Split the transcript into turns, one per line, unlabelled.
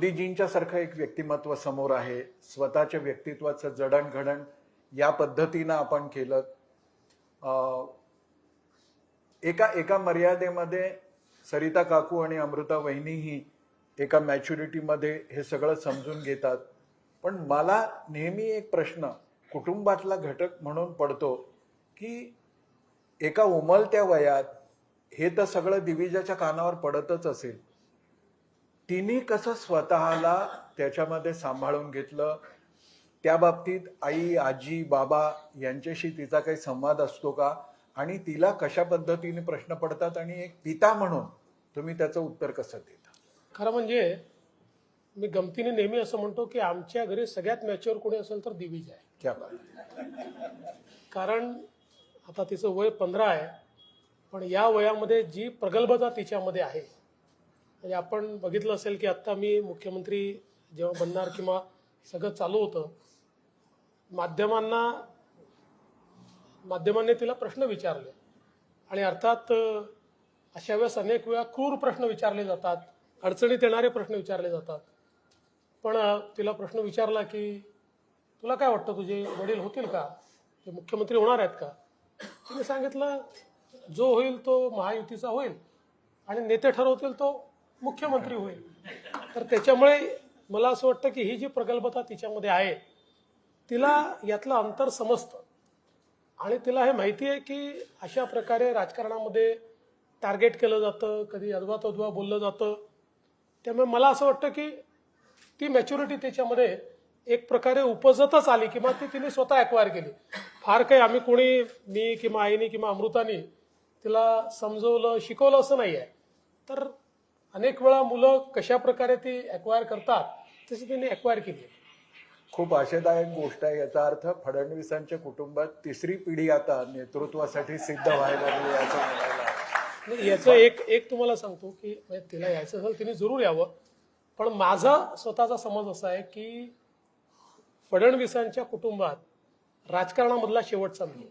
मोदीजींच्या सारखं एक व्यक्तिमत्व समोर आहे. स्वतःच्या व्यक्तित्वाचं जडणघडण या पद्धतीनं आपण केलं. एका एका मर्यादेमध्ये सरिता काकू आणि अमृता वहिनीही एका मॅच्युरिटीमध्ये हे सगळं समजून घेतात. पण मला नेहमी एक प्रश्न कुटुंबातला घटक म्हणून पडतो की एका उमलत्या वयात हे तर सगळं दिविजाच्या कानावर पडतच असेल. तिने कसं स्वतःला त्याच्यामध्ये सांभाळून घेतलं त्या बाबतीत आई आजी बाबा यांच्याशी तिचा काही संवाद असतो का? आणि तिला कशा पद्धतीने प्रश्न पडतात? आणि एक पिता म्हणून तुम्ही त्याचं उत्तर कसं देता?
खरं म्हणजे मी गमतीने नेहमी असं म्हणतो की आमच्या घरी सगळ्यात मॅच्युअर कोणी असेल तर दिवीज आहे
क्या
कारण आता तिचं वय पंधरा आहे पण या वयामध्ये जी प्रगल्भता तिच्यामध्ये आहे म्हणजे आपण बघितलं असेल की आत्ता मी मुख्यमंत्री जेव्हा बनणार किंवा सगळं चालू होतं माध्यमांना माध्यमांनी तिला प्रश्न विचारले. आणि अर्थात अशा वेळेस अनेक वेळा क्रूर प्रश्न विचारले जातात अडचणीत येणारे प्रश्न विचारले जातात. पण तिला प्रश्न विचारला की तुला काय वाटतं तुझे वडील होतील का? ते मुख्यमंत्री होणार आहेत का? तिने सांगितलं जो होईल तो महायुतीचा होईल आणि नेते ठरवतील तो मुख्यमंत्री होईल. तर त्याच्यामुळे मला असं वाटतं की ही जी प्रगल्भता तिच्यामध्ये आहे तिला यातलं अंतर समजतं. आणि तिला हे माहिती आहे की अशा प्रकारे राजकारणामध्ये टार्गेट केलं जातं कधी अद्वा तद्वा बोललं जातं. त्यामुळे मला असं वाटतं की ती मॅच्युरिटी त्याच्यामध्ये एक प्रकारे उपजतच आली किंवा ती तिने स्वतः ॲक्वायर केली. फार काही आम्ही कोणी मी किंवा आईने किंवा अमृतानी तिला समजवलं शिकवलं असं नाही आहे तर अनेक वेळा मुलं कशा प्रकारे ती ॲक्वायर करतात तशी तिने ॲक्वायर केली
खूप आशादायक गोष्ट आहे. याचा अर्थ फडणवीसांच्या कुटुंबात तिसरी पिढी आता नेतृत्वासाठी सिद्ध व्हायला लागली
नाही, याचं एक एक तुम्हाला सांगतो की म्हणजे तिला यायचं असेल तिने जरूर यावं. पण माझा स्वतःचा समज असा आहे की फडणवीसांच्या कुटुंबात राजकारणामधला शेवटचा आहे.